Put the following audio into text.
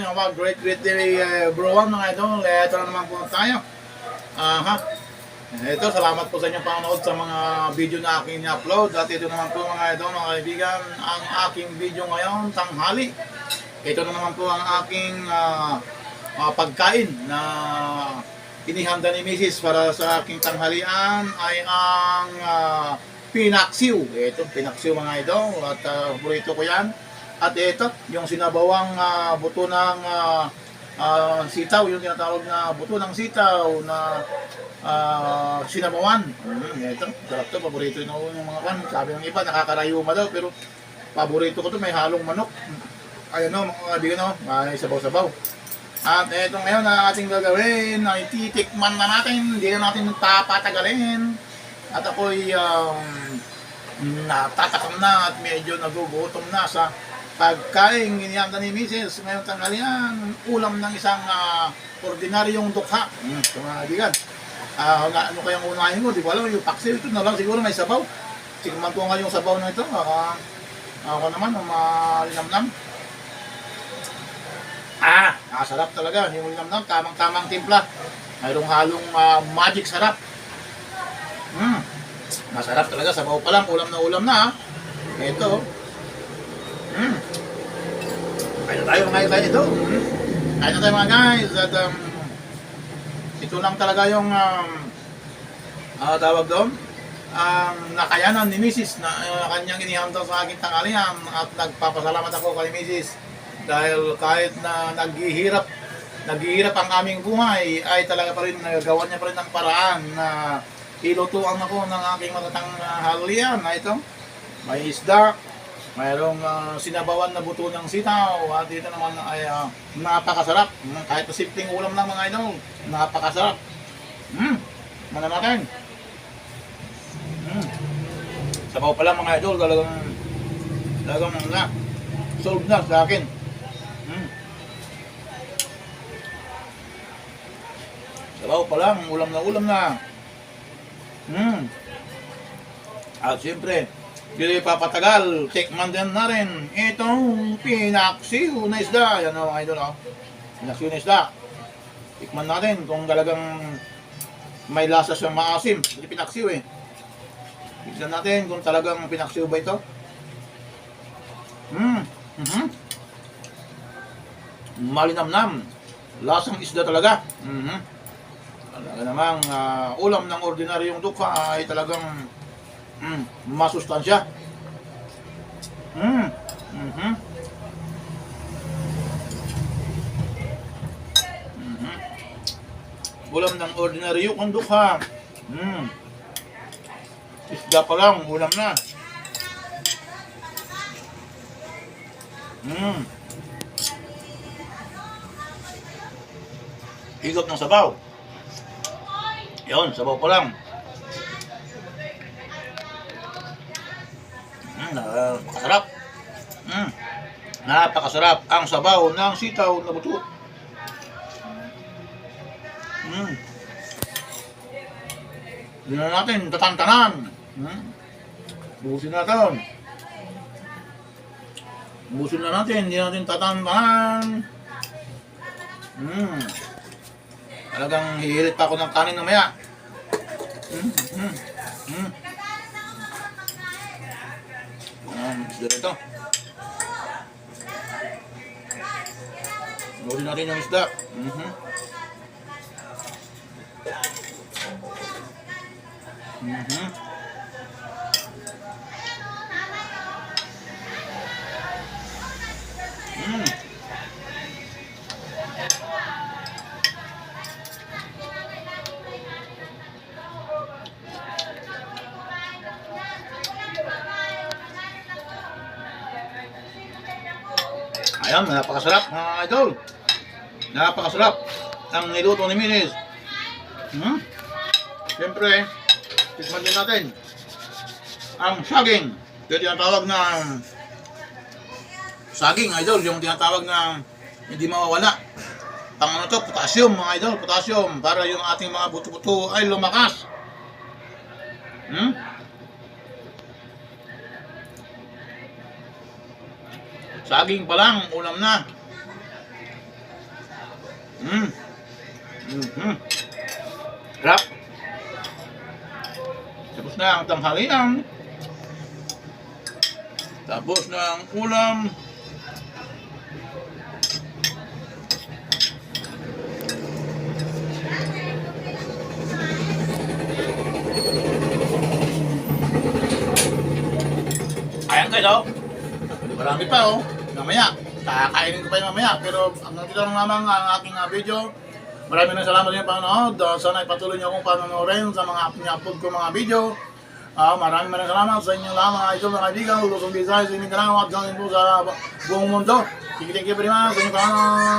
Yung mga great great day uh, bro mga idol, ito na naman po tayo. Aha. Ito, salamat po sa inyong panonood sa mga video na aking upload At ito naman po mga idol, mga kaibigan, ang aking video ngayon, tanghali. Ito na naman po ang aking ah, ah, pagkain na inihanda ni Mrs. para sa aking tanghalian ay ang ah, pinaksiw. Ito, pinaksiw mga idol at uh, paborito ko yan. At ito, yung sinabawang ah, buto ng ah, ah, sitaw, yung tinatawag na buto ng sitaw na ah, sinabawan. Mm, ito, sarap to, paborito yun ako ng mga kan. Sabi ng iba, nakakarayuma daw, pero paborito ko to, may halong manok. Ayun no, mga kaibigan no, may sabaw-sabaw. At ito ngayon na ating gagawin, ay titikman na natin, hindi na natin papatagalin. At ako'y um, natatakam na at medyo nagugutom na sa pagkain giniyanda ni Mrs. Ngayong tanghalian, ulam ng isang ah, ordinaryong dukha. Mm, ito mga kaibigan. Ah, nga- ano kayang unahin ko, di ko alam, yung paksiw, ito na lang siguro may sabaw. Sigman ko nga yung sabaw na ito, baka ako naman, malinamnam. Ah, nakasarap talaga. Yung linamnam, tamang-tamang timpla. Mayroong halong ah, magic sarap. Mm. Masarap talaga. Sabaw pa lang. Ulam na ulam na. ah. Ito. Mm. Kaya na tayo ito. Kaya na tayo mga guys. At um, ito lang talaga yung um, ah, tawag doon ang nakayanan ni Mrs. na uh, kanyang inihanda sa aking tanghalian at nagpapasalamat ako kay Mrs. dahil kahit na naghihirap naghihirap ang aming buhay ay talaga pa rin nagagawa niya pa rin ng paraan na ilutuan ako ng aking matatang halian na ito may isda mayroong ah, sinabawan na buto ng sitaw. At dito naman ay ah, napakasarap. Mm, kahit na simpleng ulam lang mga idol napakasarap. Mm, mana natin. Mm. sabaw pa lang mga idol talagang talagang na solve na sa akin. Mm. sabaw pa lang ulam na ulam na. Mm. at siyempre hindi papatagal, tikman din na rin itong pinaksiw na isda. Yan o idol, oh. pinaksiw na isda. Tikman natin kung talagang may lasa siyang maasim. Hindi pinaksiw eh. Tignan natin kung talagang pinaksiw ba ito. Mm. Mhm. Malinamnam. Lasang isda talaga. Mhm. Talaga namang ah, ulam ng ordinaryong dukha ay talagang Mm, masustansya. Mm. Mhm. Mhm. Ulam ng ordinaryo kung dukha. Mm. Isda pa lang, ulam na. Mm. Higop ng sabaw. Yun, sabaw pa lang. Mm, napakasarap. Mm. Napakasarap ang sabaw ng sitaw na buto. Mm. Hindi na natin tatantanan. Mm. Busin natin. Busin na natin, hindi natin tatantanan. Mm. Talagang hihirit pa ako ng kanin mamaya. Mm. Mm. Mm. Um, isda na ito. Natin yung isda. Mhm. Mhm. Mm. Ayan, napakasarap mga idol. Napakasarap ang niluto ni Minis. Hmm? Siyempre, tikman din natin ang saging. Ito tinatawag na saging, idol. Yung tinatawag na hindi mawawala. Pang ano to, potassium mga idol, potassium. Para yung ating mga buto-buto ay lumakas. Hmm? Saging pa lang, ulam na. Mm. Mm-hmm. Rap. Tapos na ang tanghalian. Tapos na ang ulam. Ayan guys, oh. Marami pa, oh. Mamaya, kakainin ko pa yung mamaya. Pero hanggang dito lang lamang ang aking uh, video. Maraming na salamat din panonood. Uh, sana ipatuloy niyo akong panonoodin sa mga upload ko mga video. Ah, maraming maraming salamat sa inyo lahat mga idol, mga kaibigan, Luzon, Visayas, Mindanao at galing po sa buong mundo. Thank you, thank you very much sa inyo.